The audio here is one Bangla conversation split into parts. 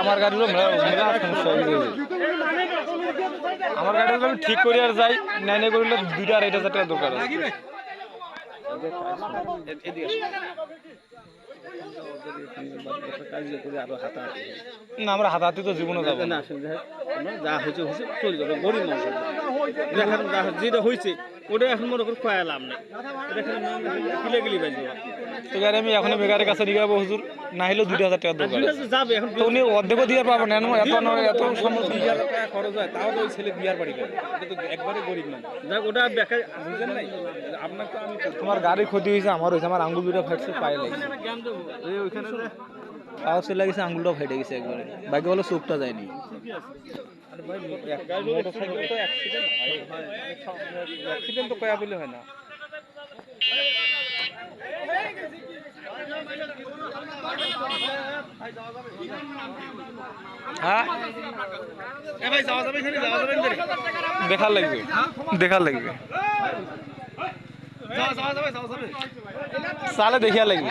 আমার গাড়িগুলো মেলা আমার গাড়িগুলো ঠিক করে আর যাই নাই নাই করলে দুইটা আড়াইটা হাজার টাকা দরকার না, আমরা হাতাহাতি তো জীবনে যাব না। যা হয়েছে গরিব মানুষ যেটা হয়েছে ওটা এখন মনে করে খোয়া লাভ নেই। গেলি বাজবে তো গাড়ি আমি এখন বেকারের কাছে নিয়ে যাব হুজুর। না হলেও দুইটা হাজার টাকা দরকার। যাবে এখন। তো উনি অর্ধেকও দিয়ে পাবেন না এত নয় এত খরচ হয় তাও তো ওই ছেলে বিয়ার বাড়ি করে এটা তো একবারে গরিব মানুষ। যাক ওটা বেকার বুঝলেন নাই? আপনার তো আমি তোমার গাড়ির ক্ষতি হয়েছে আমার হয়েছে আমার আঙ্গুল দুটো ফাটছে পায়ে লাগছে। জ্ঞান ওইখানে পাও চলে গেছে আঙ্গুলটাও ফেটে গেছে একবারে। বাকি বলে চোখটা যায়নি। হয়? দেখার লাগবে। দেখার লাগবে। সালে দেখিয়া লাগবে।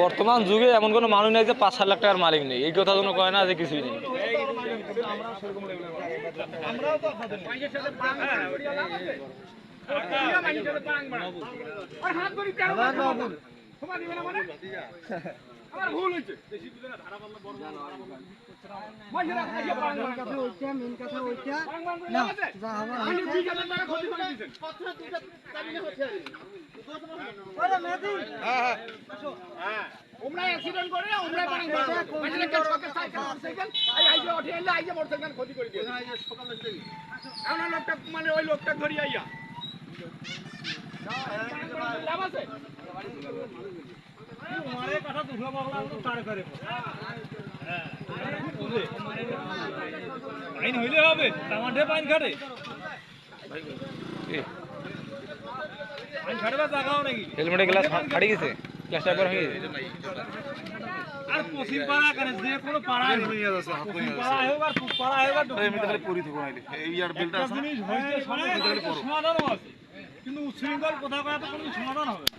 বর্তমান যুগে এমন কোনো মানুষ নেই যে পাঁচ সাত লাখ টাকার মালিক নেই। এই কথা কোনো কয় না যে কিছুই নেই। ওমরা অ্যাক্সিডেন্ট করে ওমরা পানি মারছে মানে কেন সকে সাইকেল সাইকেল। আই আই যে ওঠে এলে আই যে মোটরসাইকেল ক্ষতি করে দিয়ে এই যে সকালে থেকে এমন লোকটা মানে ওই লোকটা ধরি আইয়া। লাভ আছে? আইন হইলে হবে আমাদের পাইন খাটে হেলমেটের গ্লাস ফাটি গেছে? গ্লাসটা একবার হয়ে গেছে। আর পশ্চিম পাড়া কেন? যে কোনো পাড়া পশ্চিম পাড়া হোক আর পাড়া হোক আর দক্ষিণ পাড়া হোক। একটা জিনিস হয়েছে সমাধান আছে। কিন্তু উচ্ছৃঙ্খল কথা কয়া কোনো সমাধান হবে না।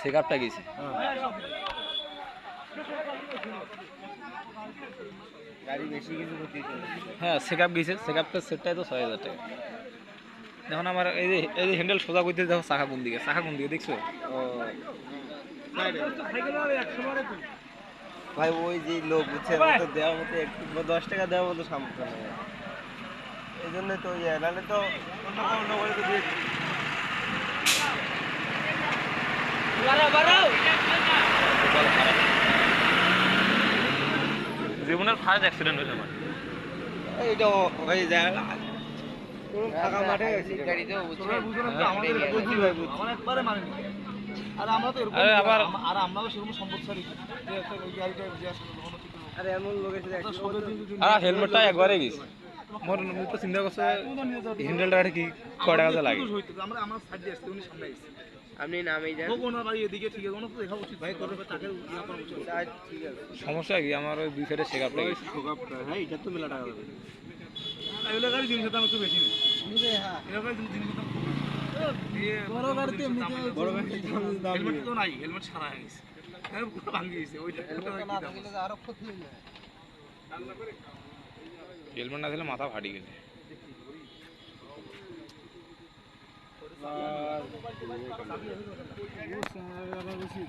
সেকাপটা গেছে। হ্যাঁ সেকাপ গেছে। সেকাপটা সেটটাই তো ছয় হাজার টাকা। দেখুন আমার এই যে এই যে হ্যান্ডেল সোজা করতে দেখো শাখা কোন দিকে শাখা কোন দিকে দেখছ? ভাই ওই যে লোক বুঝছে তো দেওয়ার মতো একটু দশ টাকা দেওয়ার মতো সামর্থ্য নেই। এই জন্যই তো ইয়ে নাহলে তো অন্য কোনো করে তো দিয়ে জীবনের ফার্স্ট অ্যাক্সিডেন্ট হয়েছে আমার। এইটা হয়ে যায়। কোনো ফাঁকা মাঠে আমাদের মানিনি। আর আমরা তো এরকম আবার- আর আমরাও সেরকম সম্পদশালী যে একটা গাড়িটা আসলে। আর এমন লোকের সাথে আর হেলমেটটা একবারে গেছে। মোর মুই চিন্তা করছে হ্যান্ডেলটা কি কয় টাকা লাগে। আমরা আমার সাইড দিয়ে আসতে উনি সামনে আসছে আপনি নামেই যান। বাড়ি এদিকে ঠিক আছে দেখা উচিত। ভাই করবে তাকে ইয়া উচিত। ঠিক আছে। সমস্যা কি? আমার ওই দুই সাইডে শেখার লাগে। হ্যাঁ এটা তো মেলা টাকা দেবে এগুলো গাড়ি জিনিসের দাম একটু বেশি জিনিসের দাম বড় গাড়িতে বড় গাড়িতে হেলমেট তো নাই হেলমেট সারা হয়ে গেছে। হ্যাঁ, পুরো ভাঙি গেছে ওইটা ওটা কি দাম? হেলমেট না দিলে মাথা ফাটি গেছে। আবার বেশি